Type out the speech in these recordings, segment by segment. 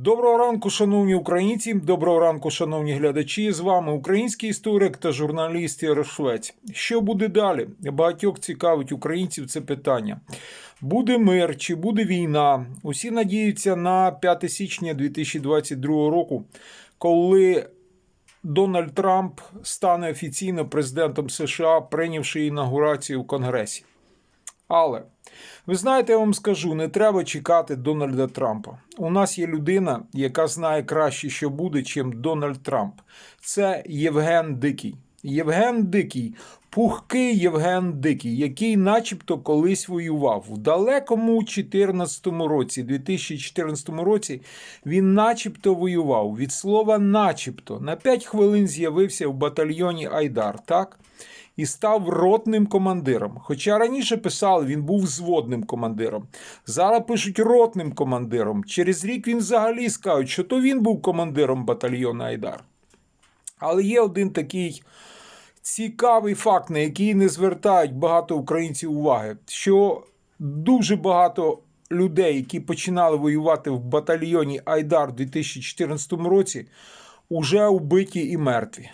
Доброго ранку, шановні українці. Доброго ранку, шановні глядачі. З вами український історик та журналіст Ярошвець. Що буде далі? Багатьох цікавить українців це питання. Буде мир чи буде війна? Усі надіються на 5 січня 2022 року, коли Дональд Трамп стане офіційно президентом США, прийнявши інаугурацію в Конгресі. Але ви знаєте, я вам скажу, не треба чекати Дональда Трампа. У нас є людина, яка знає краще, що буде, чим Дональд Трамп. Це Євген Дикий. Євген Дикий, пухкий Євген Дикий, який начебто колись воював. В далекому 14 році, 2014 році, він начебто воював. Від слова начебто на 5 хвилин з'явився в батальйоні Айдар, так? І став ротним командиром. Хоча раніше писали, він був взводним командиром. Зараз пишуть ротним командиром. Через рік він взагалі скажуть, що то він був командиром батальйону Айдар. Але є один такий цікавий факт, на який не звертають багато українців уваги, що дуже багато людей, які починали воювати в батальйоні Айдар у 2014 році, уже вбиті і мертві.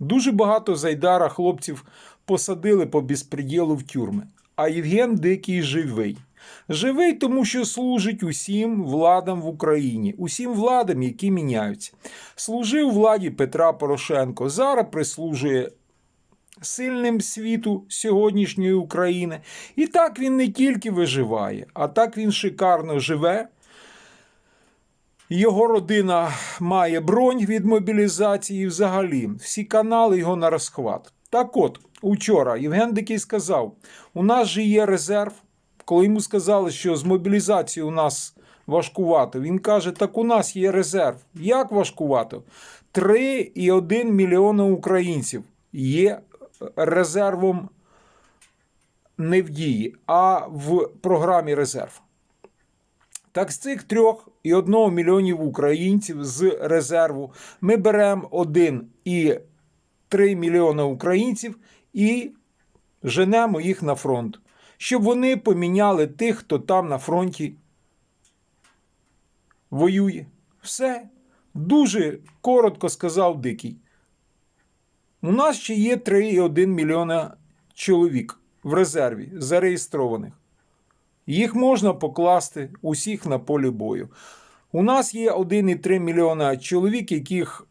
Дуже багато зайдара хлопців посадили по безпреділу в тюрми. А Євген Дикий живий. Живий, тому що служить усім владам в Україні, усім владам, які міняються. Служив владі Петра Порошенко, зараз прислужує сильним світу сьогоднішньої України. І так він не тільки виживає, а так він шикарно живе. Його родина має бронь від мобілізації взагалі. Всі канали його на розхват. Так от, учора Євген Дикий сказав: у нас же є резерв. Коли йому сказали, що з мобілізацією у нас важкувато, він каже: так у нас є резерв. Як важкувато? 3,1 мільйона українців є резервом не в дії, а в програмі резерв. Так з цих трьох і одного мільйонів українців з резерву ми беремо один і 3 мільйони українців і женемо їх на фронт, щоб вони поміняли тих, хто там на фронті воює. Все. Дуже коротко сказав Дикий. У нас ще є 3,1 мільйона чоловік в резерві зареєстрованих. Їх можна покласти усіх на полі бою. У нас є 1,3 мільйона чоловік, яких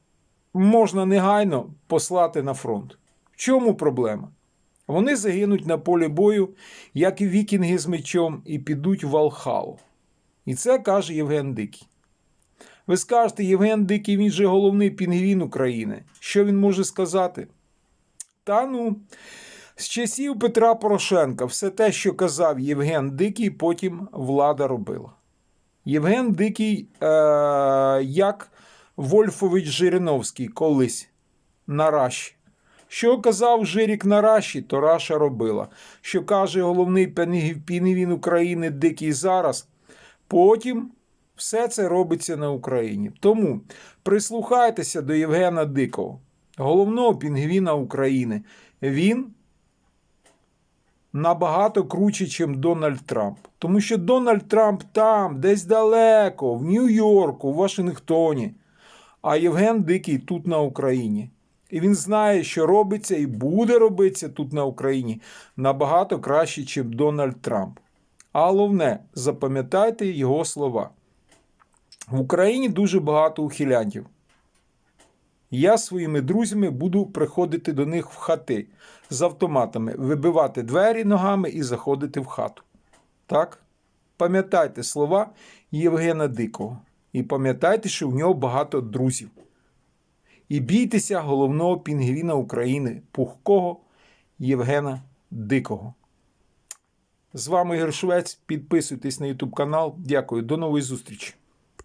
можна негайно послати на фронт. В чому проблема? Вони загинуть на полі бою, як і вікінги з мечом, і підуть в Валхалу. І це каже Євген Дикий. Ви скажете, Євген Дикий, він же головний пінгвін України. Що він може сказати? Та ну. З часів Петра Порошенка все те, що казав Євген Дикий, потім влада робила. Євген Дикий, е- як Вольфович Жириновський колись на Раші. Що казав Жирік на Раші, то Раша робила. Що каже головний пінгвін України Дикий зараз, потім все це робиться на Україні. Тому прислухайтеся до Євгена Дикого, головного пінгвіна України. Він набагато круче, ніж Дональд Трамп. Тому що Дональд Трамп там, десь далеко, в Нью-Йорку, в Вашингтоні, а Євген Дикий тут на Україні. І він знає, що робиться і буде робитися тут на Україні набагато краще, ніж Дональд Трамп. А головне, запам'ятайте його слова. В Україні дуже багато ухилянтів. Я своїми друзями буду приходити до них в хати з автоматами, вибивати двері ногами і заходити в хату. Так? Пам'ятайте слова Євгена Дикого. І пам'ятайте, що в нього багато друзів. І бійтеся головного пінгвіна України, пухкого Євгена Дикого. З вами Ігор Швець. Підписуйтесь на YouTube канал. Дякую. До нової зустрічі.